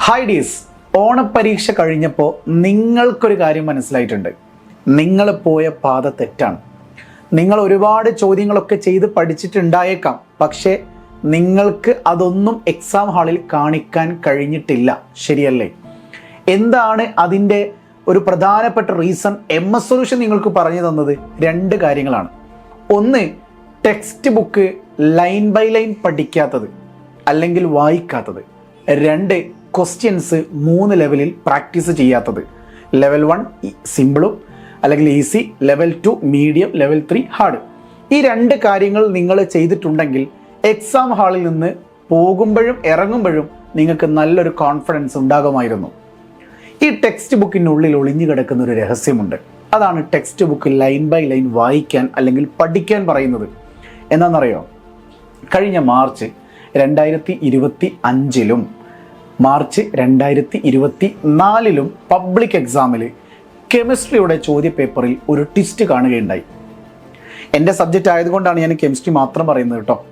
Hi ഡീസ് ഓണപ്പരീക്ഷ കഴിഞ്ഞപ്പോൾ നിങ്ങൾക്കൊരു കാര്യം മനസ്സിലായിട്ടുണ്ട്. നിങ്ങൾ പോയ പാത തെറ്റാണ്. നിങ്ങൾ ഒരുപാട് ചോദ്യങ്ങളൊക്കെ ചെയ്ത് പഠിച്ചിട്ടുണ്ടായേക്കാം. പക്ഷേ നിങ്ങൾക്ക് അതൊന്നും എക്സാം ഹാളിൽ കാണിക്കാൻ കഴിഞ്ഞിട്ടില്ല. ശരിയല്ലേ? എന്താണ് അതിന്റെ ഒരു പ്രധാനപ്പെട്ട റീസൺ എം എസ് സൊല്യൂഷൻ നിങ്ങൾക്ക് പറഞ്ഞു തന്നത്? രണ്ട് കാര്യങ്ങളാണ്. ഒന്ന് text book line by line പഠിക്കാത്തത് അല്ലെങ്കിൽ വായിക്കാത്തത്. രണ്ട് ക്വസ്റ്റ്യൻസ് മൂന്ന് ലെവലിൽ പ്രാക്ടീസ് ചെയ്യാത്തത്. ലെവൽ വൺ സിമ്പിളും അല്ലെങ്കിൽ easy level two medium level three hard ഈ രണ്ട് കാര്യങ്ങൾ നിങ്ങൾ ചെയ്തിട്ടുണ്ടെങ്കിൽ എക്സാം ഹാളിൽ നിന്ന് പോകുമ്പോഴും ഇറങ്ങുമ്പോഴും നിങ്ങൾക്ക് നല്ലൊരു കോൺഫിഡൻസ് ഉണ്ടാകുമായിരുന്നു. ഈ ടെക്സ്റ്റ് ബുക്കിനുള്ളിൽ ഒളിഞ്ഞു കിടക്കുന്ന ഒരു രഹസ്യമുണ്ട്. അതാണ് text book line by line വായിക്കാൻ അല്ലെങ്കിൽ പഠിക്കാൻ പറയുന്നത്. എന്താണെന്നറിയോ കഴിഞ്ഞ മാർച്ച് രണ്ടായിരത്തി ഇരുപത്തി അഞ്ചിലും മാർച്ച് രണ്ടായിരത്തി ഇരുപത്തി നാലിലും പബ്ലിക് എക്സാമിൽ കെമിസ്ട്രിയുടെ ചോദ്യപേപ്പറിൽ ഒരു ട്വിസ്റ്റ് കാണുകയുണ്ടായി. എന്റെ സബ്ജക്റ്റ് ആയതുകൊണ്ടാണ് ഞാൻ കെമിസ്ട്രി മാത്രം പറയുന്നത് കേട്ടോ.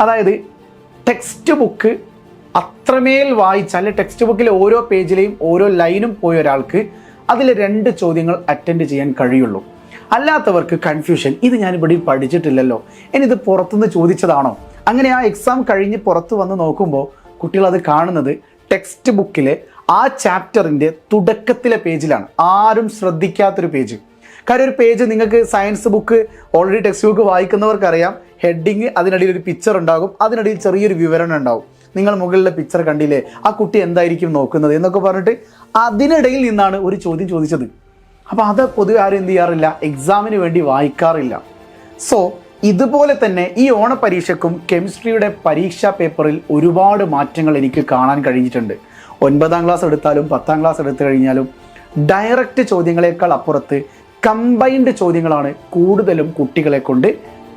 അതായത് ടെക്സ്റ്റ് ബുക്ക് അത്രമേൽ വായിച്ചാൽ ടെക്സ്റ്റ് ബുക്കിലെ ഓരോ പേജിലെയും ഓരോ ലൈനും പോയ ഒരാൾക്ക് അതിൽ രണ്ട് ചോദ്യങ്ങൾ അറ്റൻഡ് ചെയ്യാൻ കഴിയുള്ളൂ. അല്ലാത്തവർക്ക് കൺഫ്യൂഷൻ ഇത് ഞാൻ ഇവിടെ പഠിച്ചിട്ടില്ലല്ലോ. ഇത് പുറത്തുനിന്ന് ചോദിച്ചതാണോ? അങ്ങനെ ആ എക്സാം കഴിഞ്ഞ് പുറത്ത് വന്ന് നോക്കുമ്പോൾ കുട്ടികൾ അത് കാണുന്നത് ടെക്സ്റ്റ് ബുക്കിലെ ആ ചാപ്റ്ററിന്റെ തുടക്കത്തിലെ പേജിലാണ് ആരും ശ്രദ്ധിക്കാത്തൊരു പേജ് കാര്യം ഒരു പേജ് നിങ്ങൾക്ക് science book already text book വായിക്കുന്നവർക്കറിയാം. Heading അതിനിടയിൽ ഒരു പിക്ചർ ഉണ്ടാകും. അതിനിടയിൽ ചെറിയൊരു വിവരണം ഉണ്ടാകും. നിങ്ങൾ മുകളിലെ പിക്ചർ കണ്ടില്ലേ? ആ കുട്ടി എന്തായിരിക്കും നോക്കുന്നത് എന്നൊക്കെ പറഞ്ഞിട്ട് അതിനിടയിൽ നിന്നാണ് ഒരു ചോദ്യം ചോദിച്ചത്. അപ്പോൾ അത് പൊതുവെ ആരും എന്ത് ചെയ്യാറില്ല. എക്സാമിന് വേണ്ടി വായിക്കാറില്ല. സോ ഇതുപോലെ തന്നെ ഈ ഓണപരീക്ഷയ്ക്കും കെമിസ്ട്രിയുടെ പരീക്ഷാ പേപ്പറിൽ ഒരുപാട് മാറ്റങ്ങൾ എനിക്ക് കാണാൻ കഴിഞ്ഞിട്ടുണ്ട്. ഒൻപതാം ക്ലാസ് എടുത്താലും പത്താം ക്ലാസ് എടുത്തു കഴിഞ്ഞാലും ഡയറക്റ്റ് ചോദ്യങ്ങളെക്കാൾ അപ്പുറത്ത് കമ്പൈൻഡ് ചോദ്യങ്ങളാണ് കൂടുതലും കുട്ടികളെ കൊണ്ട്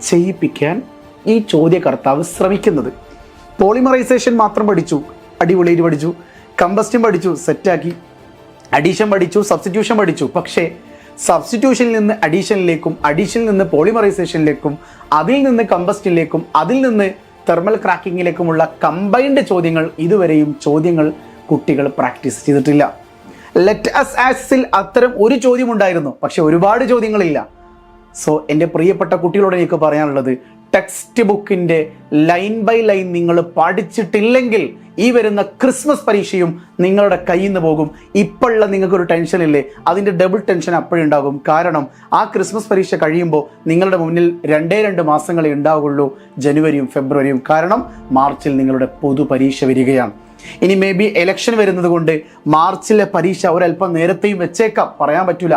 ചെയ്യിപ്പിക്കാൻ ഈ ചോദ്യകർത്താവ് ശ്രമിക്കുന്നത്. പോളിമറൈസേഷൻ മാത്രം പഠിച്ചു അടിപൊളിയിൽ പഠിച്ചു കമ്പസ്റ്റും പഠിച്ചു സെറ്റാക്കി അഡീഷൻ പഠിച്ചു സബ്സ്റ്റിറ്റ്യൂഷൻ പഠിച്ചു. പക്ഷേ സബ്സ്റ്റിറ്റ്യൂഷനിൽ നിന്ന് അഡീഷനിലേക്കും അഡീഷനിൽ നിന്ന് പോളിമറൈസേഷനിലേക്കും അതിൽ നിന്ന് കമ്പസ്റ്റിലേക്കും അതിൽ നിന്ന് തെർമൽ ക്രാക്കിങ്ങിലേക്കുമുള്ള കമ്പൈൻഡ് ചോദ്യങ്ങൾ ഇതുവരെയും ചോദ്യങ്ങൾ കുട്ടികൾ പ്രാക്ടീസ് ചെയ്തിട്ടില്ല. ലെറ്റ് അസ് ആസിൽ അത്തരം ഒരു ചോദ്യം ഉണ്ടായിരുന്നു പക്ഷെ ഒരുപാട് ചോദ്യങ്ങളില്ല. സോ എന്റെ പ്രിയപ്പെട്ട കുട്ടികളോട് എനിക്ക് പറയാനുള്ളത് ടെക്സ്റ്റ് ബുക്കിന്റെ ലൈൻ ബൈ ലൈൻ നിങ്ങൾ പഠിച്ചിട്ടില്ലെങ്കിൽ ഈ വരുന്ന ക്രിസ്മസ് പരീക്ഷയും നിങ്ങളുടെ കയ്യിൽ നിന്ന് പോകും. ഇപ്പോഴുള്ള നിങ്ങൾക്കൊരു ടെൻഷൻ ഇല്ലേ? അതിന്റെ ഡബിൾ ടെൻഷൻ അപ്പോഴുണ്ടാകും കാരണം ആ ക്രിസ്മസ് പരീക്ഷ കഴിയുമ്പോൾ നിങ്ങളുടെ മുന്നിൽ രണ്ടേ രണ്ട് മാസങ്ങളെ ഉണ്ടാവുകയുള്ളൂ ജനുവരിയും ഫെബ്രുവരിയും. കാരണം മാർച്ചിൽ നിങ്ങളുടെ പൊതു പരീക്ഷ വരികയാണ്. ഇനി മേ ബി എലക്ഷൻ വരുന്നത് കൊണ്ട് മാർച്ചിലെ പരീക്ഷ ഒരല്പം നേരത്തെയും വെച്ചേക്കാം. പറയാൻ പറ്റൂല.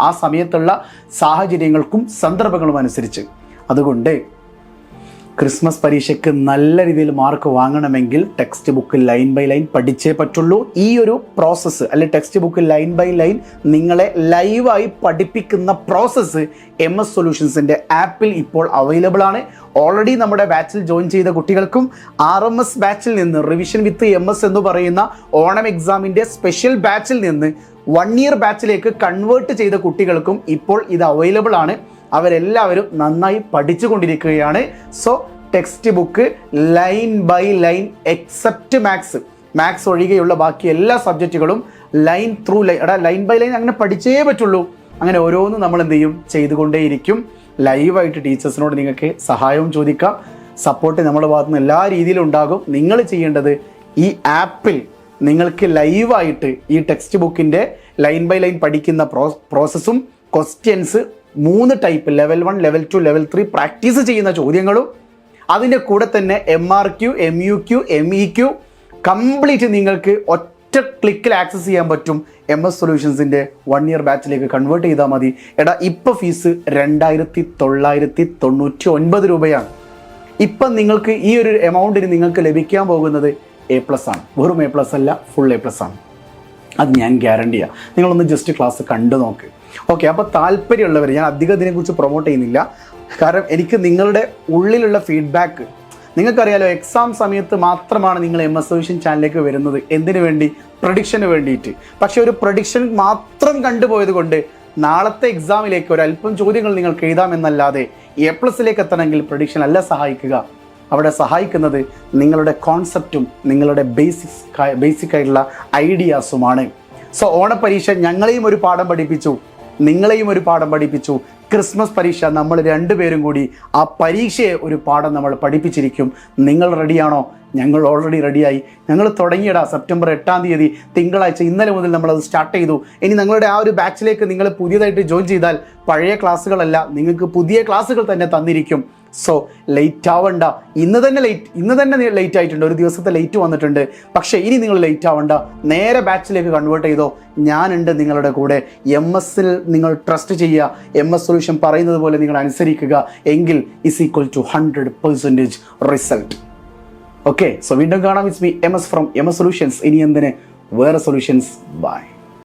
ആ സമയത്തുള്ള സാഹചര്യങ്ങൾക്കും സന്ദർഭങ്ങളും അനുസരിച്ച്. അതുകൊണ്ട് ക്രിസ്മസ് പരീക്ഷയ്ക്ക് നല്ല രീതിയിൽ mark വാങ്ങണമെങ്കിൽ text book line by line പഠിച്ചേ പറ്റുള്ളൂ. ഈ ഒരു പ്രോസസ്സ് അല്ലെ text book line by line നിങ്ങളെ ലൈവായി പഠിപ്പിക്കുന്ന പ്രോസസ്സ് എം എസ് സൊല്യൂഷൻസിന്റെ ആപ്പിൽ ഇപ്പോൾ അവൈലബിൾ ആണ്. ഓൾറെഡി നമ്മുടെ ബാച്ചിൽ ജോയിൻ ചെയ്ത കുട്ടികൾക്കും ആർ എം എസ് ബാച്ചിൽ നിന്ന് റിവിഷൻ വിത്ത് എം എസ് എന്ന് പറയുന്ന ഓണം എക്സാമിന്റെ സ്പെഷ്യൽ ബാച്ചിൽ നിന്ന് വൺ ഇയർ ബാച്ചിലേക്ക് കൺവേർട്ട് ചെയ്ത കുട്ടികൾക്കും ഇപ്പോൾ ഇത് അവൈലബിൾ ആണ്. അവരെല്ലാവരും നന്നായി പഠിച്ചുകൊണ്ടിരിക്കുകയാണ്. So text book line by line except maths maths ഒഴികെയുള്ള ബാക്കി എല്ലാ സബ്ജക്റ്റുകളും ലൈൻ ത്രൂ ലൈൻ എടാ ലൈൻ ബൈ ലൈൻ അങ്ങനെ പഠിച്ചേ പറ്റുള്ളൂ. അങ്ങനെ ഓരോന്നും നമ്മൾ എന്ത് ചെയ്യും? ചെയ്തുകൊണ്ടേയിരിക്കും. ലൈവായിട്ട് ടീച്ചേഴ്സിനോട് നിങ്ങൾക്ക് സഹായവും ചോദിക്കാം. സപ്പോർട്ട് നമ്മുടെ ഭാഗത്തു നിന്ന് എല്ലാ രീതിയിലും ഉണ്ടാകും. നിങ്ങൾ ചെയ്യേണ്ടത് ഈ ആപ്പിൽ നിങ്ങൾക്ക് ലൈവായിട്ട് ഈ ടെക്സ്റ്റ് ബുക്കിന്റെ ലൈൻ ബൈ ലൈൻ പഠിക്കുന്ന പ്രോ പ്രോസസ്സും ക്വസ്റ്റ്യൻസ് മൂന്ന് type level one level two level three practice ചെയ്യുന്ന ചോദ്യങ്ങളും അതിന്റെ കൂടെ തന്നെ M R Q M U Q M E Q complete നിങ്ങൾക്ക് ഒറ്റ ക്ലിക്കിൽ ആക്സസ് ചെയ്യാൻ പറ്റും എം എസ് സൊല്യൂഷൻസിന്റെ വൺ ഇയർ ബാച്ചിലേക്ക് കൺവേർട്ട് ചെയ്താൽ മതി. എടാ ഇപ്പോൾ ഫീസ് രണ്ടായിരത്തി തൊള്ളായിരത്തി തൊണ്ണൂറ്റി ഒൻപത് രൂപയാണ്. ഇപ്പം നിങ്ങൾക്ക് ഈ ഒരു എമൗണ്ടിന് നിങ്ങൾക്ക് ലഭിക്കാൻ പോകുന്നത് എ പ്ലസ് ആണ്. വെറും എ പ്ലസ് അല്ല ഫുൾ എ പ്ലസ് ആണ്. അത് ഞാൻ ഗ്യാരണ്ടിയാണ് നിങ്ങളൊന്ന് ജസ്റ്റ് ക്ലാസ് കണ്ടു നോക്ക്. ഓക്കെ അപ്പോൾ താല്പര്യമുള്ളവർ ഞാൻ അധികം ഇതിനെക്കുറിച്ച് പ്രൊമോട്ട് ചെയ്യുന്നില്ല. കാരണം എനിക്ക് നിങ്ങളുടെ ഉള്ളിലുള്ള ഫീഡ്ബാക്ക് നിങ്ങൾക്കറിയാലോ എക്സാം സമയത്ത് മാത്രമാണ് നിങ്ങൾ എം എസ് സൊല്യൂഷൻ ചാനലിലേക്ക് വരുന്നത്. എന്തിനു വേണ്ടി? പ്രൊഡിക്ഷന് വേണ്ടിയിട്ട്. പക്ഷേ ഒരു പ്രൊഡിക്ഷൻ മാത്രം കണ്ടുപോയത് കൊണ്ട് നാളത്തെ എക്സാമിലേക്ക് ഒരല്പം ചോദ്യങ്ങൾ നിങ്ങൾക്ക് എഴുതാമെന്നല്ലാതെ എ പ്ലസിലേക്ക് എത്തണമെങ്കിൽ പ്രൊഡിക്ഷൻ അല്ല സഹായിക്കുക. അവിടെ സഹായിക്കുന്നത് നിങ്ങളുടെ കോൺസെപ്റ്റും നിങ്ങളുടെ ബേസിക്സ് ബേസിക് ആയിട്ടുള്ള ഐഡിയാസുമാണ് സോ ഓണപ്പരീക്ഷ ഞങ്ങളെയും ഒരു പാഠം പഠിപ്പിച്ചു. നിങ്ങളെയും ഒരു പാഠം പഠിപ്പിച്ചു. ക്രിസ്മസ് പരീക്ഷ നമ്മൾ രണ്ടുപേരും കൂടി ആ പരീക്ഷയെ ഒരു പാഠം നമ്മൾ പഠിപ്പിച്ചിരിക്കും. നിങ്ങൾ റെഡിയാണോ ഞങ്ങൾ ഓൾറെഡി റെഡിയായി ഞങ്ങൾ തുടങ്ങിയടാ സെപ്റ്റംബർ എട്ടാം തീയതി. തിങ്കളാഴ്ച ഇന്നലെ മുതൽ നമ്മളത് സ്റ്റാർട്ട് ചെയ്തു. ഇനി നിങ്ങളുടെ ആ ഒരു ബാച്ചിലേക്ക് നിങ്ങൾ പുതിയതായിട്ട് ജോയിൻ ചെയ്താൽ പഴയ ക്ലാസ്സുകളല്ല നിങ്ങൾക്ക് പുതിയ ക്ലാസ്സുകൾ തന്നെ തന്നിരിക്കും. സോ ലേറ്റ് ആവണ്ട. ഇന്ന് തന്നെ ലേറ്റ് ഇന്ന് തന്നെ ലേറ്റ് ആയിട്ടുണ്ട്. ഒരു ദിവസത്തെ ലേറ്റ് വന്നിട്ടുണ്ട്. പക്ഷേ ഇനി നിങ്ങൾ ലേറ്റ് ആവണ്ട. നേരെ ബാച്ചിലേക്ക് കൺവേർട്ട് ചെയ്തോ. ഞാനുണ്ട് നിങ്ങളുടെ കൂടെ. എം എസിൽ നിങ്ങൾ ട്രസ്റ്റ് ചെയ്യുക. എം എസ് സൊല്യൂഷൻ പറയുന്നത് പോലെ നിങ്ങൾ അനുസരിക്കുക. എങ്കിൽ is equal to hundred percentage result okay so വീണ്ടും കാണാം. It's me M S from M S solutions ഇനി എന്തിന്? വേറെ സൊല്യൂഷൻസ് ബൈ